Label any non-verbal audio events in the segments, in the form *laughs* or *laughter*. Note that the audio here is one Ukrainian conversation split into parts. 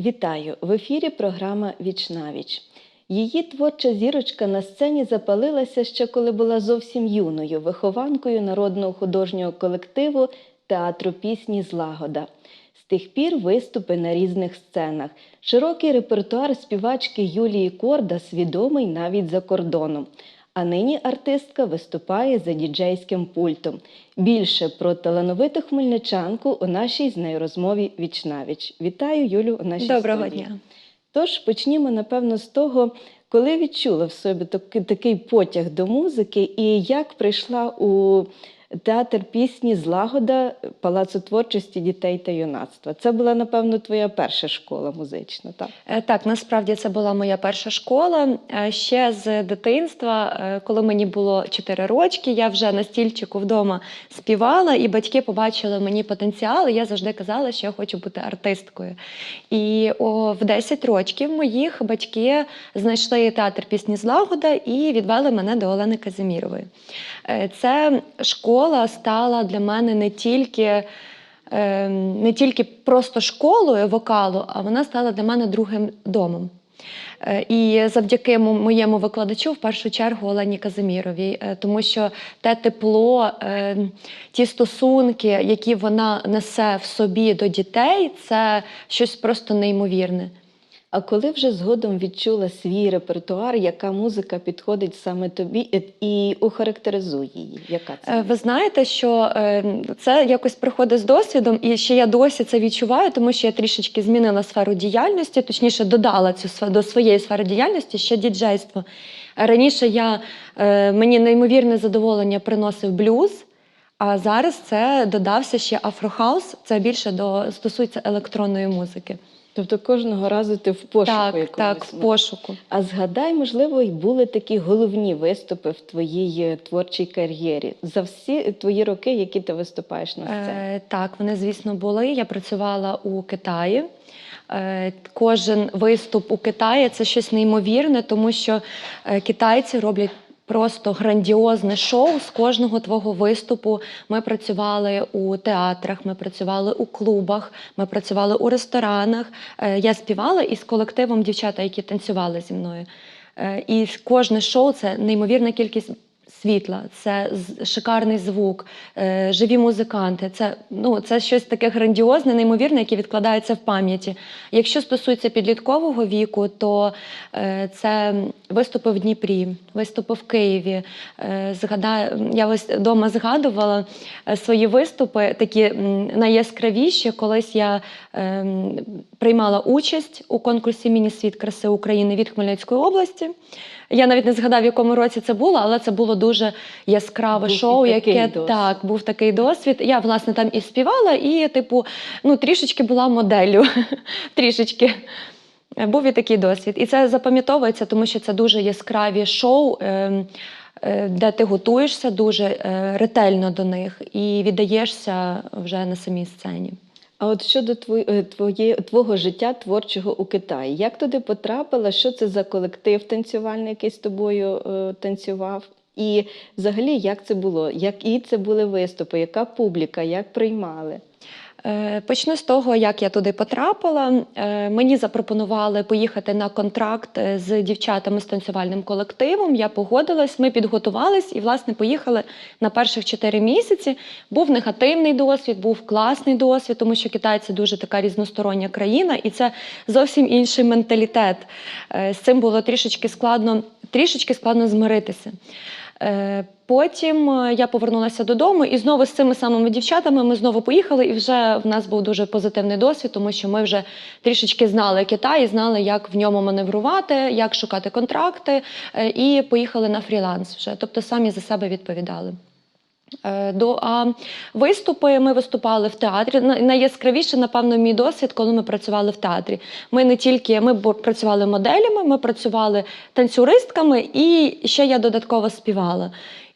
Вітаю! В ефірі програма Вічнавіч. Її творча зірочка на сцені запалилася ще коли була зовсім юною, вихованкою народного художнього колективу театру пісні Злагода. З тих пір виступи на різних сценах. Широкий репертуар співачки Юлії Корда свідомий навіть за кордоном. А нині артистка виступає за діджейським пультом. Більше про талановиту хмельничанку у нашій з нею розмові вічнавіч. Вітаю Юлю у нашій Доброго студії. дня. Тож почнімо, напевно, з того, коли відчула в собі такий, такий потяг до музики, і як прийшла у театр пісні Злагода Палацу творчості дітей та юнацтва. Це була, напевно, твоя перша школа музична, так? Е, Так, насправді це була моя перша школа. Е, Ще з дитинства, е, коли мені було 4 рочки, я вже на стільчику вдома співала, і батьки побачили мені потенціал. і Я завжди казала, що я хочу бути артисткою. І о, в 10 років моїх батьки знайшли театр пісні Злагода і відвели мене до Олени Казимірової. Це школа стала для мене не тільки. е, Не тільки просто школою вокалу, а вона стала для мене другим домом. Е, І завдяки моєму викладачу, в першу чергу, Олені Казиміровій, е, тому що те тепло, ті стосунки, які вона несе в собі до дітей, це щось просто неймовірне. А коли вже згодом відчула свій репертуар, яка музика підходить саме тобі і, і охарактеризує її? Яка це? Е, Ви знаєте, що е, це якось приходить з досвідом, і ще я досі це відчуваю, тому що я трішечки змінила сферу діяльності, точніше додала цю до своєї сфери діяльності ще діджейство. Раніше я, е, мені неймовірне задоволення приносив блюз. А зараз це додався ще афрохаус. Це більше до стосується електронної музики. Тобто кожного разу ти в пошуку так, якогось. так, в пошуку. А згадай, можливо, й були такі головні виступи в твоїй е, творчій кар'єрі за всі твої роки, які ти виступаєш на сцені. Е, так, вони, звісно, були. Я працювала у Китаї. Е, Кожен виступ у Китаї це щось неймовірне, тому що е, китайці роблять. Просто грандіозне шоу з кожного твого виступу. Ми працювали у театрах, ми працювали у клубах, ми працювали у ресторанах. Е, Я співала із колективом дівчата, які танцювали зі мною. Е, І кожне шоу це неймовірна кількість світла, це шикарний звук, е, живі музиканти. Це, ну, це щось таке грандіозне, неймовірне, яке відкладається в пам'яті. Якщо стосується підліткового віку, то е, це виступи в Дніпрі, виступи в Києві. Е, згадаю, я ось вдома згадувала свої виступи, такі найяскравіші. Колись я приймала участь у конкурсі Міні-світ краси України від Хмельницької області. Я навіть не згадав, в якому році це було, але це було дуже яскраве Був шоу, яке досвід. так був такий досвід. Я власне там і співала, і, типу, ну трішечки була моделлю. *laughs* трішечки. Був і такий досвід. І це запам'ятовується, тому що це дуже яскраві шоу, ем, е, де ти готуєшся дуже е, ретельно до них і віддаєшся вже на самій сцені. А от щодо твої, е, твоє, твого життя творчого у Китаї, як туди потрапила? Що це за колектив танцювальний, який з тобою е, танцював? І взагалі, як це було? Які це були виступи? Яка публіка? Як приймали? Е, Почну з того, як я туди потрапила. Е, Мені запропонували поїхати на контракт е, з дівчатами з танцювальним колективом. Я погодилась, ми підготувались і, власне, поїхали на перших чотири місяці. Був негативний досвід, був класний досвід, тому що китайці дуже така різностороння країна, і це зовсім інший менталітет. З цим було трішечки складно, трішечки складно змиритися. Е, Потім е, я повернулася додому, і знову з цими самими дівчатами ми знову поїхали, і вже в нас був дуже позитивний досвід, тому що ми вже трішечки знали Китай, знали, як в ньому маневрувати, як шукати контракти, е, і поїхали на фріланс вже, тобто самі за себе відповідали. Е, До а виступи ми виступали в театрі. На- Найяскравіше, напевно, мій досвід, коли ми працювали в театрі. Ми не тільки ми працювали моделями, ми працювали танцюристками, і ще я додатково співала.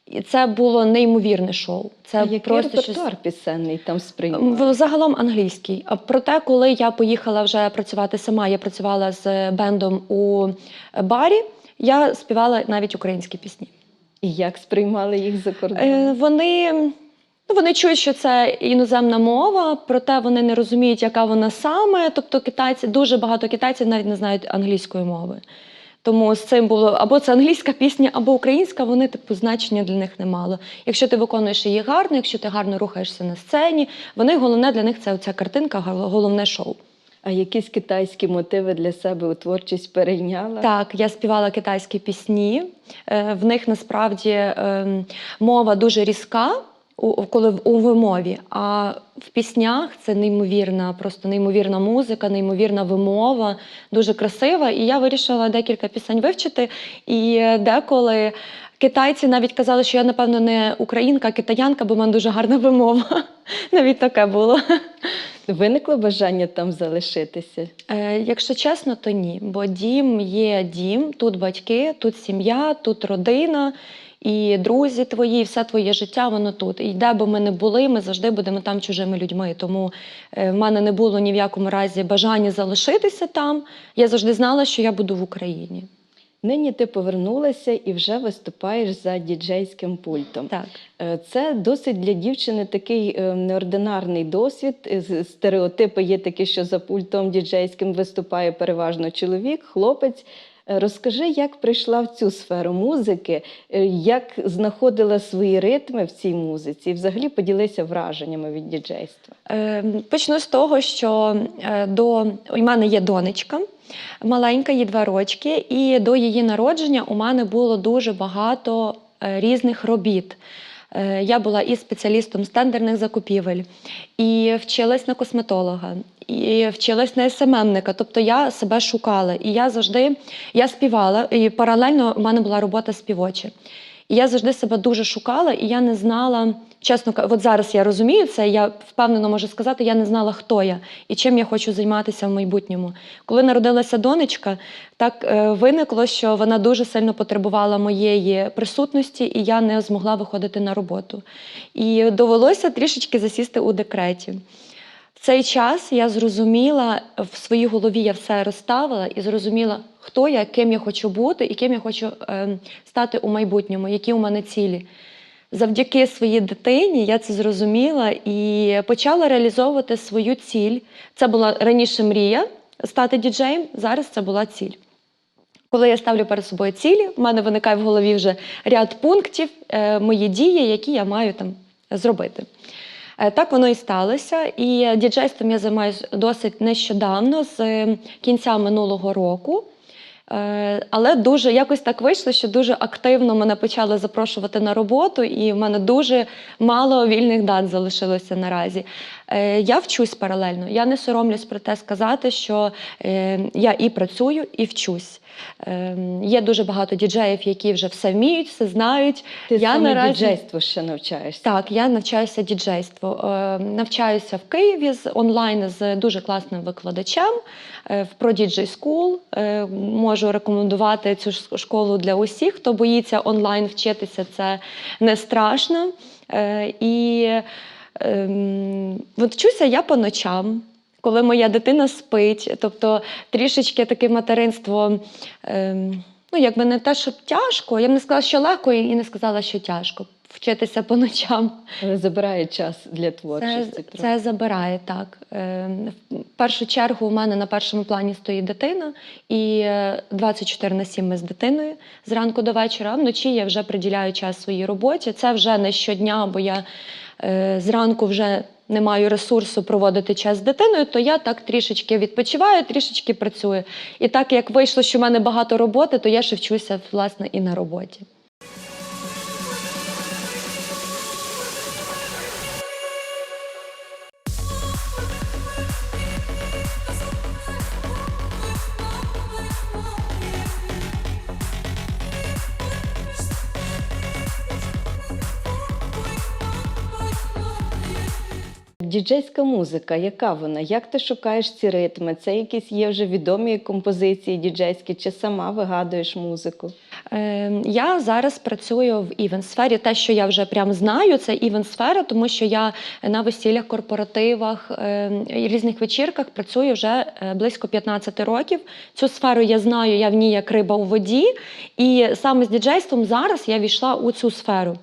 І це було неймовірне шоу. Це а який просто щось пісенний там сприймав? В- загалом англійський. А Проте, коли я поїхала вже працювати сама, я працювала з бендом у барі. Я співала навіть українські пісні. І як сприймали їх за кордоном? Е, Вони Ну, вони чують, що це іноземна мова, проте вони не розуміють, яка вона саме. Тобто, китайці дуже багато китайців навіть не знають англійської мови. Тому з цим було або це англійська пісня, або українська, вони типу значення для них не мало. Якщо ти виконуєш її гарно, якщо ти гарно рухаєшся на сцені, вони головне для них це оця картинка, головне шоу. А якісь китайські мотиви для себе у творчість перейняла? Так, я співала китайські пісні. Е, В них насправді ем, мова дуже різка. Коли у вимові, а в піснях це неймовірна, просто неймовірна музика, неймовірна вимова, дуже красива. І я вирішила декілька пісень вивчити. І деколи китайці навіть казали, що я, напевно, не українка, а китаянка, бо в мене дуже гарна вимова. *laughs* Навіть таке було. Виникло бажання там залишитися? Е, якщо чесно, то ні. Бо дім є дім, тут батьки, тут сім'я, тут родина. І друзі твої, і все твоє життя, воно тут. І де би ми не були, ми завжди будемо там чужими людьми. Тому е, в мене не було ні в якому разі бажання залишитися там. Я завжди знала, що я буду в Україні. Нині ти повернулася і вже виступаєш за діджейським пультом. Так. Е, Це досить для дівчини такий е, неординарний досвід. Е, Стереотипи є такі, що за пультом діджейським виступає переважно чоловік, хлопець. Е, Розкажи, як прийшла в цю сферу музики, е, як знаходила свої ритми в цій музиці, і взагалі поділися враженнями від діджейства. Е, Почну з того, що е, до у мене є донечка маленька, їй два рочки, і до її народження у мене було дуже багато різних робіт. Е, Я була і спеціалістом з тендерних закупівель, і вчилась на косметолога, і вчилась на СММника. Тобто я себе шукала. І я завжди я співала, і паралельно у мене була робота співоча. І я завжди себе дуже шукала, і я не знала, чесно от зараз я розумію це, я впевнено можу сказати, я не знала, хто я і чим я хочу займатися в майбутньому. Коли народилася донечка, так е, виникло, що вона дуже сильно потребувала моєї присутності, і я не змогла виходити на роботу. І довелося трішечки засісти у декреті. Цей час я зрозуміла, в своїй голові я все розставила і зрозуміла, хто я, ким я хочу бути і ким я хочу е, стати у майбутньому, які у мене цілі. Завдяки своїй дитині я це зрозуміла і почала реалізовувати свою ціль. Це була раніше мрія стати діджеєм, зараз це була ціль. Коли я ставлю перед собою цілі, в мене виникає в голові вже ряд пунктів, е, мої дії, які я маю там зробити. Е, Так воно і сталося. І діджейством я займаюся досить нещодавно, з е, кінця минулого року. Е, Але дуже якось так вийшло, що дуже активно мене почали запрошувати на роботу, і в мене дуже мало вільних дат залишилося наразі. Я вчусь паралельно. Я не соромлюсь про те сказати, що я і працюю, і вчусь. Е, Є дуже багато діджеїв, які вже все вміють, все знають. Ти я саме наразі... діджейству ще навчаєшся. Так, я навчаюся діджейству. Е, Навчаюся в Києві з онлайн з дуже класним викладачем е, в ProDJ School. Е, Можу рекомендувати цю школу для усіх, хто боїться онлайн вчитися, це не страшно. Е, І ем, вчуся я по ночам. Коли моя дитина спить, тобто трішечки таке материнство, ем, ну якби не те, щоб тяжко, я б не сказала, що легко, і не сказала, що тяжко вчитися по ночам. Але забирає час для творчості. це забирає так. Е, В першу чергу у мене на першому плані стоїть дитина, і е, 24 на 7 ми з дитиною зранку до вечора. А вночі я вже приділяю час своїй роботі. Це вже не щодня, бо я е, зранку вже не маю ресурсу проводити час з дитиною, то я так трішечки відпочиваю, трішечки працюю. І так як вийшло, що в мене багато роботи, то я ще вчуся власне і на роботі. Діджейська музика, яка вона? Як ти шукаєш ці ритми? Це якісь є вже відомі композиції діджейські, чи сама вигадуєш музику? Е, Я зараз працюю в івент-сфері. Те, що я вже прям знаю, це івент-сфера, тому що я на весіллях, корпоративах е, і різних вечірках працюю вже е, близько 15 років. Цю сферу я знаю, я в ній як риба у воді. І саме з діджейством зараз я війшла у цю сферу.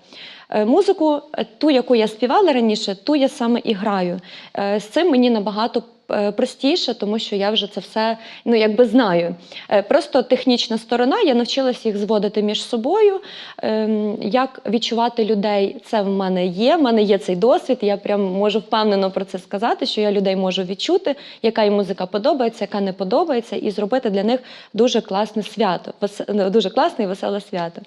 Е, Музику, е, ту, яку я співала раніше, ту я саме і граю. З цим мені набагато простіше, тому що я вже це все ну, якби знаю. Е, Просто технічна сторона, я навчилася їх зводити між собою. Ем, Як відчувати людей, це в мене є. В мене є цей досвід. Я прям можу впевнено про це сказати, що я людей можу відчути, яка їм музика подобається, яка не подобається, і зробити для них дуже класне свято, ну, дуже класне і веселе свято.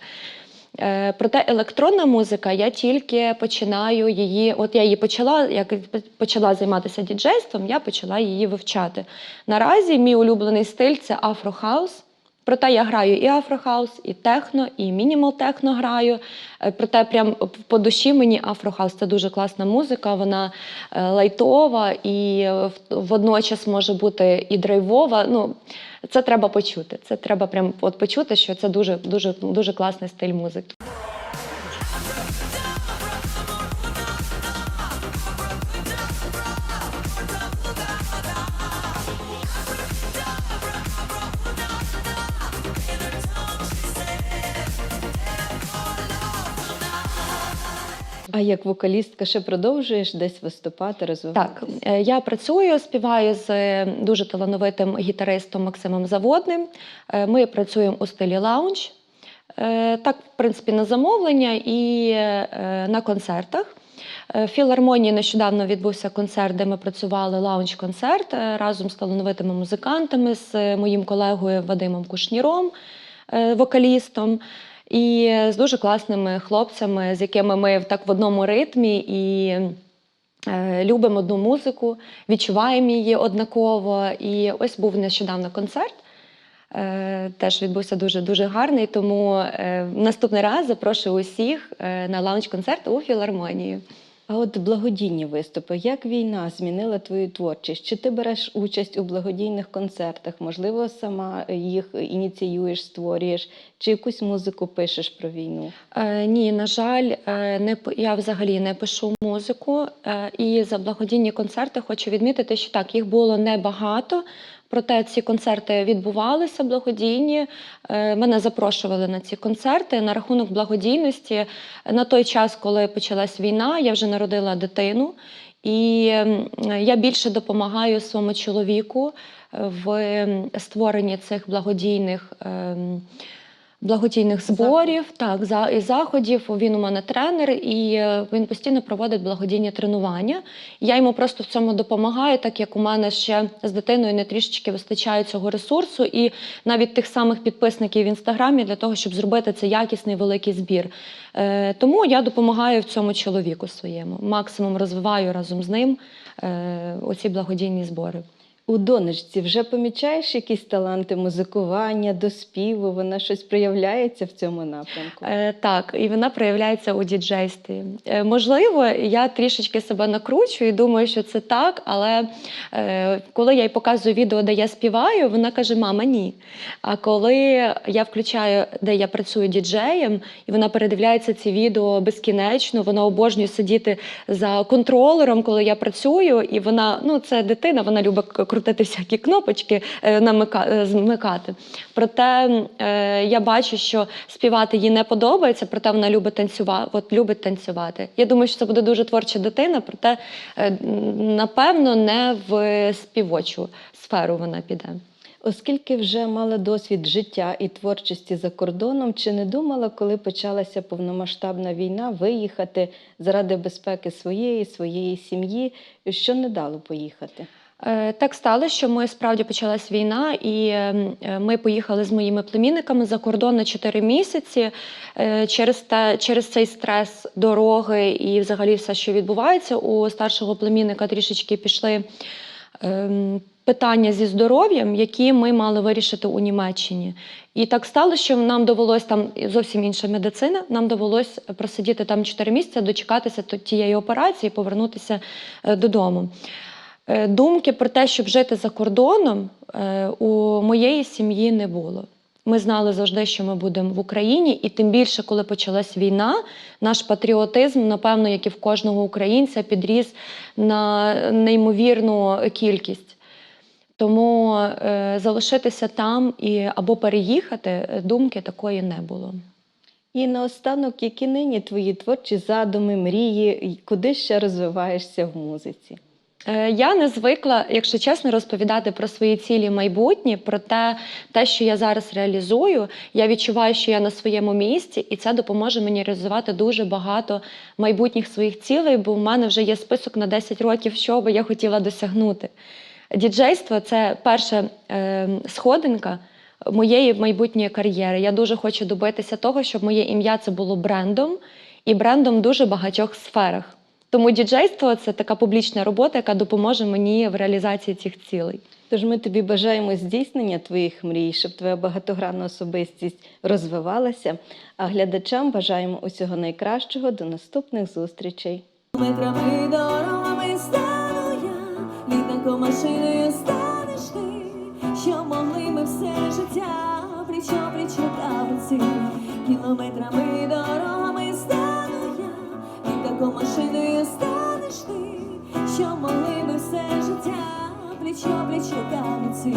Е, Проте електронна музика, я тільки починаю її. От я її почала, як почала займатися діджейством, я почала її вивчати. Наразі мій улюблений стиль це афрохаус. Проте я граю і афрохаус, і техно, і мінімал техно граю. Е, Проте прям по душі мені афрохаус це дуже класна музика. Вона е, лайтова і е, водночас може бути і драйвова. Ну, це треба почути. Це треба прям от почути, що це дуже дуже дуже класний стиль музики. А як вокалістка ще продовжуєш десь виступати, розвиватися? Так, е, я працюю, співаю з е, дуже талановитим гітаристом Максимом Заводним. Е, Ми працюємо у стилі лаунж. Так, в принципі, на замовлення і на концертах. В філармонії нещодавно відбувся концерт, де ми працювали лаунж-концерт разом з талановитими музикантами, з моїм колегою Вадимом Кушніром, вокалістом, і з дуже класними хлопцями, з якими ми так в одному ритмі і е, любимо одну музику, відчуваємо її однаково. І ось був нещодавно концерт. Е, Теж відбувся дуже дуже гарний. Тому е, наступний раз запрошую усіх на лаунч концерт у філармонію. А от благодійні виступи, як війна змінила твою творчість? Чи ти береш участь у благодійних концертах? Можливо, сама їх ініціюєш, створюєш, чи якусь музику пишеш про війну? Е, ні, на жаль, е, не я взагалі не пишу музику. Е, і за благодійні концерти хочу відмітити, що так, їх було небагато. Проте ці концерти відбувалися благодійні. Е, Мене запрошували на ці концерти. На рахунок благодійності на той час, коли почалась війна, я вже народила дитину, і ем, я більше допомагаю своєму чоловіку в ем, створенні цих благодійних. Благодійних зборів, так, за, і заходів. Він у мене тренер, і е, він постійно проводить благодійні тренування. Я йому просто в цьому допомагаю, так як у мене ще з дитиною не трішечки вистачає цього ресурсу, і навіть тих самих підписників в інстаграмі для того, щоб зробити це якісний великий збір. Е, тому я допомагаю в цьому чоловіку своєму. Максимум розвиваю разом з ним е, оці благодійні збори. У донечці вже помічаєш якісь таланти музикування, до співу? Вона щось проявляється в цьому напрямку? Е, так, і вона проявляється у діджействі. Е, можливо, я трішечки себе накручую і думаю, що це так, але е, коли я їй показую відео, де я співаю, вона каже: Мама, ні. А коли я включаю, де я працюю діджеєм, і вона передивляється ці відео безкінечно, вона обожнює сидіти за контролером, коли я працюю, і вона, ну це дитина, вона любить крутити всякі кнопочки, е, намика, е, змикати. Проте е, я бачу, що співати їй не подобається, проте вона любить танцювати. От любить танцювати. Я думаю, що це буде дуже творча дитина, проте напевно не в співочу сферу вона піде. Оскільки вже мала досвід життя і творчості за кордоном, чи не думала, коли почалася повномасштабна війна, виїхати заради безпеки своєї, своєї сім'ї, що не дало поїхати? Е, Так сталося, що ми справді почалась війна, і ем, е, ми поїхали з моїми племінниками за кордон на 4 місяці. Е, Через те, через цей стрес дороги і взагалі все, що відбувається, у старшого племінника трішечки пішли ем, питання зі здоров'ям, які ми мали вирішити у Німеччині. І так сталося, що нам довелось там зовсім інша медицина. Нам довелось просидіти там 4 місяці, дочекатися тієї операції, повернутися додому. Е, Думки про те, щоб жити за кордоном, е, у моєї сім'ї не було. Ми знали завжди, що ми будемо в Україні, і тим більше, коли почалась війна, наш патріотизм, напевно, як і в кожного українця, підріс на неймовірну кількість. Тому е, залишитися там і або переїхати е, думки такої не було. І наостанок, які нині твої творчі задуми, мрії, куди ще розвиваєшся в музиці? Е, Я не звикла, якщо чесно, розповідати про свої цілі майбутні, про те, те, що я зараз реалізую. Я відчуваю, що я на своєму місці, і це допоможе мені реалізувати дуже багато майбутніх своїх цілей, бо в мене вже є список на 10 років, що би я хотіла досягнути. Діджейство це перша е, сходинка моєї майбутньої кар'єри. Я дуже хочу добитися того, щоб моє ім'я це було брендом і брендом в дуже багатьох сферах. Тому діджейство це така публічна робота, яка допоможе мені в реалізації цих цілей. Тож ми тобі бажаємо здійснення твоїх мрій, щоб твоя багатогранна особистість розвивалася. А глядачам бажаємо усього найкращого до наступних зустрічей. Метрами дорогами стану я, літаком машиною станеш ти, що могли ми все життя, плічо плічо кавці, кілометрами дорогами я, машиною станеш ти, що могли би все життя, плічо плічо кавці.